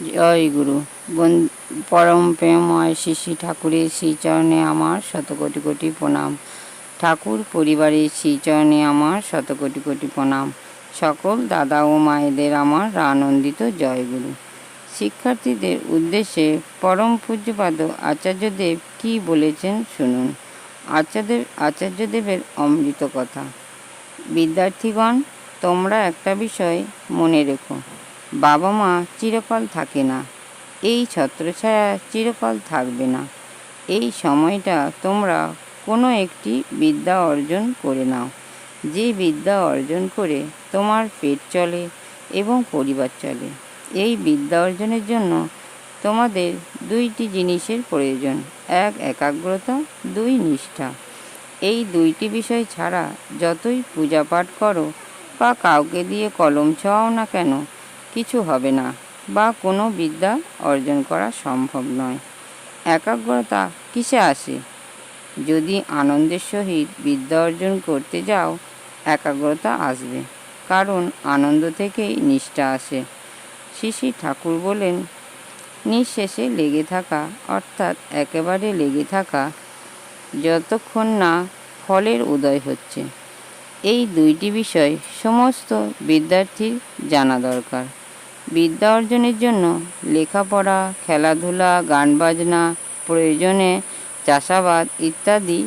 জয় গুরু। বন, পরম প্রেমময় শ্রী শ্রী ঠাকুরের শ্রীচরণে আমার শত কোটি কোটি প্রণাম। ঠাকুর পরিবারের শ্রীচরণে আমার শত কোটি কোটি প্রণাম। সকল দাদা ও মায়েদের আমার আনন্দিত জয় গুরু। শিক্ষার্থীদের উদ্দেশ্যে পরম পূজ্যপাদ আচার্যদেব কী বলেছেন শুনুন। আচার্যদেব আচার্যদেবের অমৃত কথা। বিদ্যার্থীগণ, তোমরা একটা বিষয় মনে রেখো। বাবা মা চিরকাল থাকে না। এই ছত্রছায়া চিরকাল থাকবে না। এই সময়টা তোমরা কোনো একটি বিদ্যা অর্জন করে নাও। যে বিদ্যা অর্জন করে তোমার পেট চলে এবং পরিবার চলে। এই বিদ্যা অর্জনের জন্য তোমাদের দুইটি জিনিসের প্রয়োজন। এক, একাগ্রতা, দুই, নিষ্ঠা। এই দুইটি বিষয় ছাড়া যতই পূজা পাঠ করো বা কাউকে দিয়ে কলম ছোঁয়াও না কেন কিছু হবে না বা কোনো বিদ্যা অর্জন করা সম্ভব নয়। একাগ্রতা কিসে আসে? যদি আনন্দের সহিত বিদ্যা অর্জন করতে যাও, একাগ্রতা আসবে, কারণ আনন্দ থেকেই নিষ্ঠা আসে। শ্রী ঠাকুর বলেন, নিঃশেষে লেগে থাকা, অর্থাৎ একেবারে লেগে থাকা, যতক্ষণ না ফলের উদয় হচ্ছে। এই দুইটি বিষয় সমস্ত বিদ্যার্থীর জানা দরকার। বিদ্যা অর্জনের জন্য লেখাপড়া, খেলাধুলা গান বাজনা প্রয়োজনে চাষাবাদ ইত্যাদি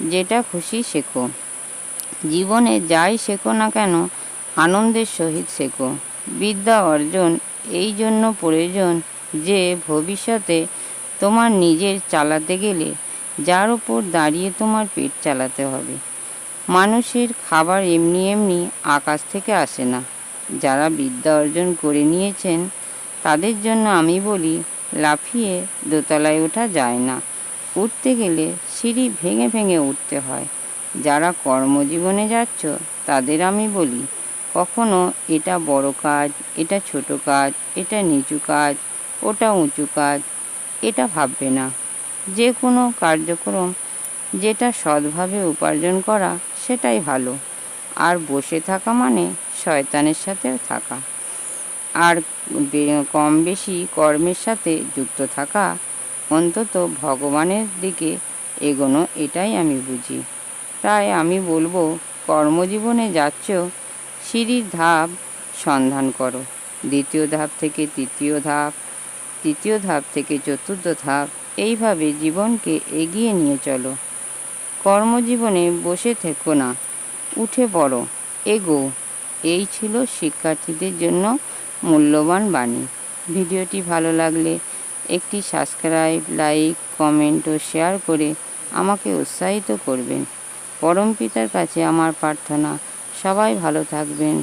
যেটা খুশি শেখো। জীবনে যাই শেখো না কেন, আনন্দের সহিত শেখো। বিদ্যা অর্জন এই জন্য প্রয়োজন যে ভবিষ্যতে তোমার নিজের চালাতে গেলে যার উপর দাঁড়িয়ে তোমার পেট চালাতে হবে। মানুষের খাবার এমনি এমনি আকাশ থেকে আসে না। যারা বিদ্যা অর্জন করে নিয়েছেন, তাদের জন্য আমি বলি, লাফিয়ে দোতলায় ওঠা যায় না। উঠতে গেলে সিঁড়ি ভেঙে ভেঙে উঠতে হয়। যারা কর্মজীবনে যাচ্ছ, তাদের আমি বলি, কখনো এটা বড় কাজ, এটা ছোট কাজ, এটা নিচু কাজ, ওটা উঁচু কাজ, এটা ভাববে না। যে কোনো কার্যক্রম, যেটা সৎভাবে উপার্জন করা, সেটাই ভালো। আর বসে থাকা মানে শয়তানের সাথে থাকা। আর কম বেশি কর্মের সাথে যুক্ত থাকা অন্তত ভগবানের দিকে এগোনো এটাই আমি বুঝি। তাই আমি বলব, কর্মজীবনে যাচ্ছ, সিঁড়ির ধাপ সন্ধান করো। দ্বিতীয় ধাপ থেকে তৃতীয় ধাপ তৃতীয় ধাপ থেকে চতুর্থ ধাপ, এইভাবে জীবনকে এগিয়ে নিয়ে চলো। কর্মজীবনে বসে থেকো না, উঠে পড়ো, এগো। এই ছিল শিক্ষার্থীদের জন্য মূল্যবান বাণী। ভিডিওটি ভালো লাগলে একটি সাবস্ক্রাইব লাইক কমেন্ট ও শেয়ার করে আমাকে উৎসাহিত করবেন। পরম পিতার কাছে আমার প্রার্থনা। সবাই ভালো থাকবেন